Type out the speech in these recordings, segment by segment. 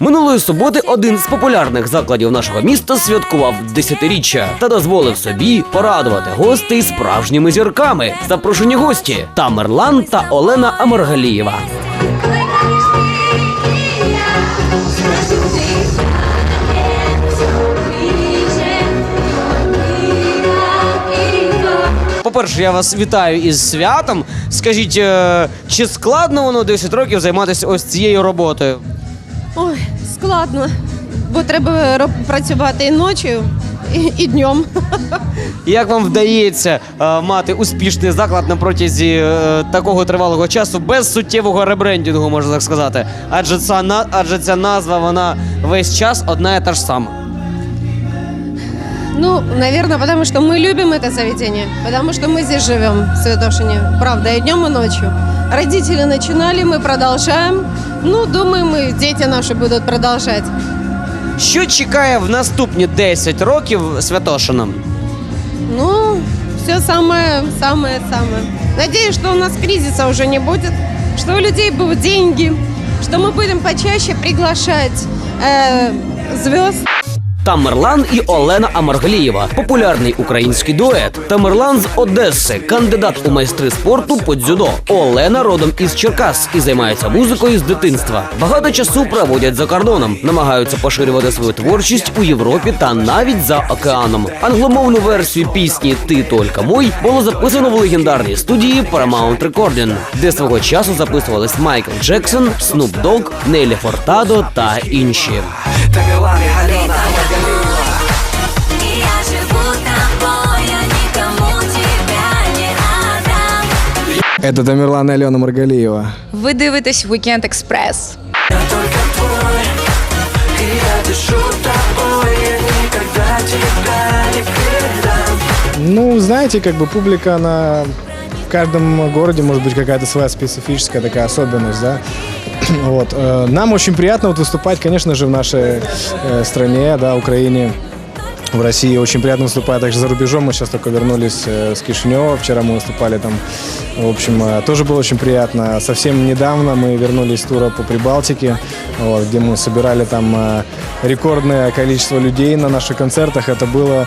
Минулої суботи один з популярних закладів нашого міста святкував десятиріччя та дозволив собі порадувати гостей справжніми зірками. Запрошені гості Тамерлан та Олена Амаргалієва. По-перше, я вас вітаю із святом. Скажіть, е, чи складно воно 10 років займатися ось цією роботою? Ой, складно. Бо треба роб- працювати і ночі, і, і днем. Як вам вдається е, мати успішний заклад на протязі е, такого тривалого часу без суттєвого ребрендінгу, можна так сказати? Адже ця, на, адже ця назва вона весь час одна і та ж сама. Ну, наверное, потому что мы любим это заведение, потому что мы здесь живем, в Святошине. Правда, и днем, и ночью. Родители начинали, мы продолжаем. Ну, думаем, и дети наши будут продолжать. Що чекає в наступні 10 років Святошином? Ну, все самое, самое, самое. Надеюсь, что у нас кризиса уже не будет, что у людей будут деньги, что мы будем почаще приглашать э, звезд. Тамерлан і Олена Амаргалієва популярний український дует. Тамерлан з Одеси, кандидат у майстри спорту по дзюдо. Олена родом із Черкас і займається музикою з дитинства. Багато часу проводять за кордоном, намагаються поширювати свою творчість у Європі та навіть за океаном. Англомовну версію пісні Ти тільки мой було записано в легендарній студії Paramount Recording, де свого часу записувались Майкл Джексон, Снуп Дог, Нелі Фортадо та інші. И Это Тамерлан и Алена Маргалиева. Ви дивитесь Weekend Express. Ну, знаете, как бы публика, она в каждом городе может быть какая-то своя специфическая такая особенность, да. Вот. э, Нам очень приятно вот выступать, конечно же, в нашей э, стране, да, Украине. В России очень приятно выступать также за рубежом. Мы сейчас только вернулись э, с Кишинева. Вчера мы выступали там. В общем, э, тоже было очень приятно. Совсем недавно мы вернулись с тура по Прибалтике, вот, где мы собирали там э, рекордное количество людей на наших концертах. Это было,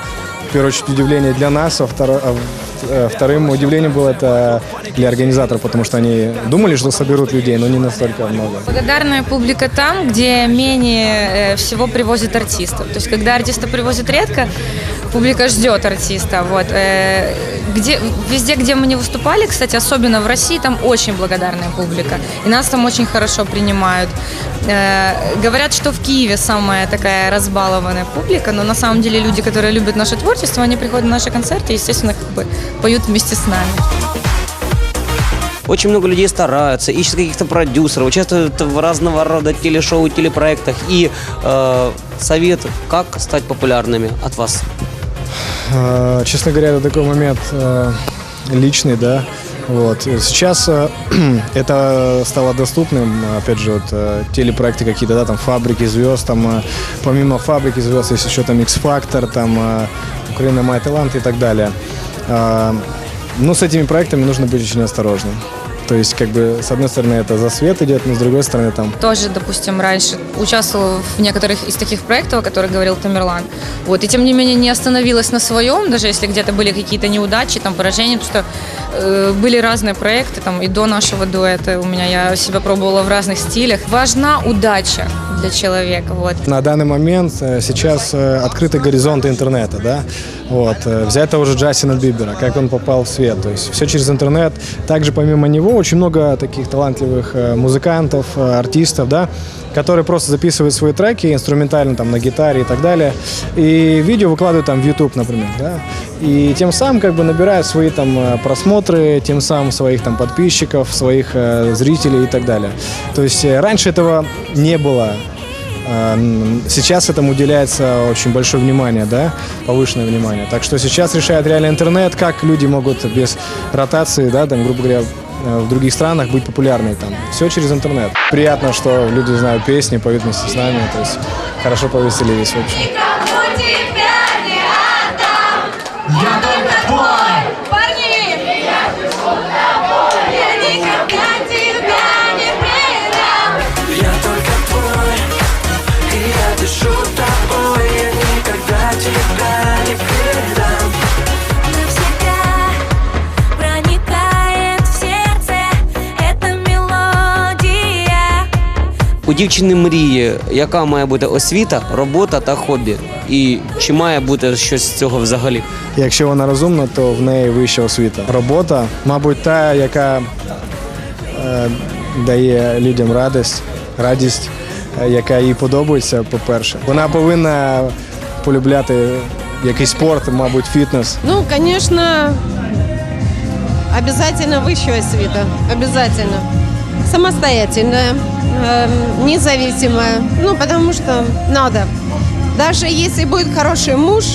в первую очередь, удивление для нас, а второ- а в- э, вторым удивлением было это для организаторов, потому что они думали, что соберут людей, но не настолько много. Благодарная публика там, где менее э, всего привозят артистов. То есть, когда артиста привозят редко, публика ждет артиста. Вот. Э, Где, везде, где мы не выступали, кстати, особенно в России, там очень благодарная публика. И нас там очень хорошо принимают. Э, Говорят, что в Киеве самая такая разбалованная публика, но на самом деле люди, которые любят наше творчество, они приходят на наши концерты естественно, как бы поют вместе с нами. Очень много людей стараются, ищут каких-то продюсеров, участвуют в разного рода телешоу, телепроектах. И э, совет, как стать популярными от вас? Э, Честно говоря, это такой момент э, личный, да. Вот. Сейчас э, это стало доступным, опять же, вот, э, телепроекты какие-то, да, там фабрики звезд, там э, помимо фабрики звезд есть еще там X-Factor, там э, Украина Май Талант и так далее. Э, Ну, с этими проектами нужно быть очень осторожным. То есть, как бы, с одной стороны, это за свет идет, но с другой стороны, там тоже, допустим, раньше участвовала в некоторых из таких проектов, о которых говорил Тамерлан. Вот, и тем не менее не остановилась на своем, даже если где-то были какие-то неудачи, там, поражения, потому что э, были разные проекты, там, и до нашего дуэта у меня, я себя пробовала в разных стилях. Важна удача для человека, вот. На данный момент э, сейчас э, открыты горизонты интернета, да, вот, э, взять того же Джастина Бибера, как он попал в свет, то есть все через интернет. Также помимо него очень много таких талантливых э, музыкантов, э, артистов, да, которые просто записывают свои треки инструментально там на гитаре и так далее, и видео выкладывают там в YouTube, например, да, и тем самым как бы набирают свои там просмотры, тем самым своих там подписчиков, своих э, зрителей и так далее. То есть раньше этого не было, Сейчас этому уделяется очень большое внимание, да, повышенное внимание. Так что сейчас решает реально интернет, как люди могут без ротации, да, там, грубо говоря, э, в других странах быть популярной там. Все через интернет. Приятно, что люди знают песни, поют вместе с нами, то есть хорошо повеселились, в общем. Никому тебя не отдам. У дівчини мрії, яка має бути освіта, робота та хобі. І чи має бути щось з цього взагалі? Якщо вона розумна, то в неї вища освіта. Робота, мабуть, та, яка е, дає людям радість, радість, е, яка їй подобається, по-перше. Вона повинна полюбляти якийсь спорт, мабуть, фітнес. Ну, конечно, обязательно высшая свита. Обязательно. Самостоятельная, эм, независимая. Ну, потому что надо. Даже если будет хороший муж,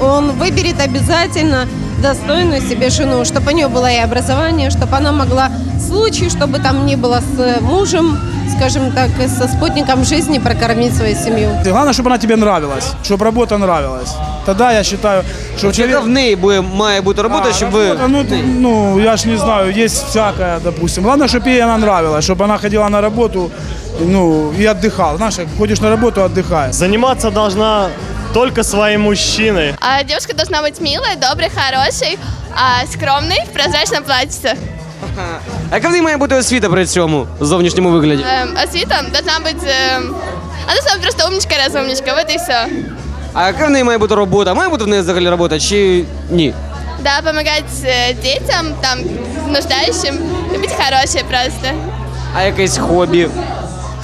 он выберет обязательно достойную себе жену, чтобы у нее было и образование, чтобы она могла в случае, чтобы там не было с мужем, скажем так, и со спутником жизни прокормить свою семью. Главное, чтобы она тебе нравилась, чтобы работа нравилась. Тогда я считаю, что Яка в неї буде, має бути робота, А, щоб ви. работа, ну, ну, я ж не знаю, есть всякое, допустим. Главное, чтобы ей она нравилась, чтобы она ходила на работу, ну, и отдыхала. Знаешь, как ходишь на работу, отдыхаешь. Заниматься должна только своим мужчиной. А девушка должна быть милой, доброй, хорошей, а скромной, в прозрачном платьице. А яка в неї має бути освіта при цьому зовнішньому вигляді? Эм, а Свита должна быть... эм, она должна быть просто умничка, разумничка, вот и все. А яка в неї має бути робота? Має бути в неї взагалі робота чи ні? Да, помогать э, детям, там, нуждающим, и быть хорошей просто. А якесь хобі?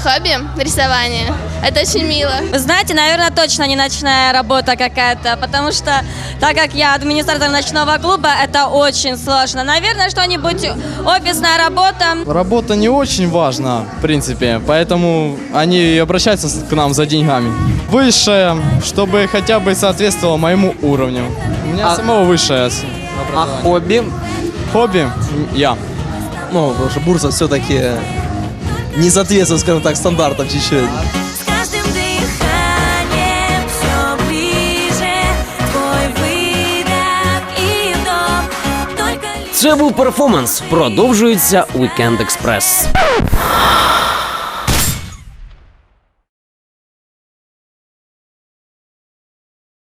Хобби – рисование. Это очень мило. Вы знаете, наверное, точно не ночная работа какая-то, потому что, так как я администратор ночного клуба, это очень сложно. Наверное, что-нибудь офисная работа. Работа не очень важна, в принципе, поэтому они и обращаются к нам за деньгами. Высшее, чтобы хотя бы соответствовало моему уровню. У меня А- самого высшее с- А? Хобби м, я. Ну, потому что бурса все-таки не соответствует, скажем так, стандартам чуть-чуть. Це був перформанс. Продовжується Weekend Express.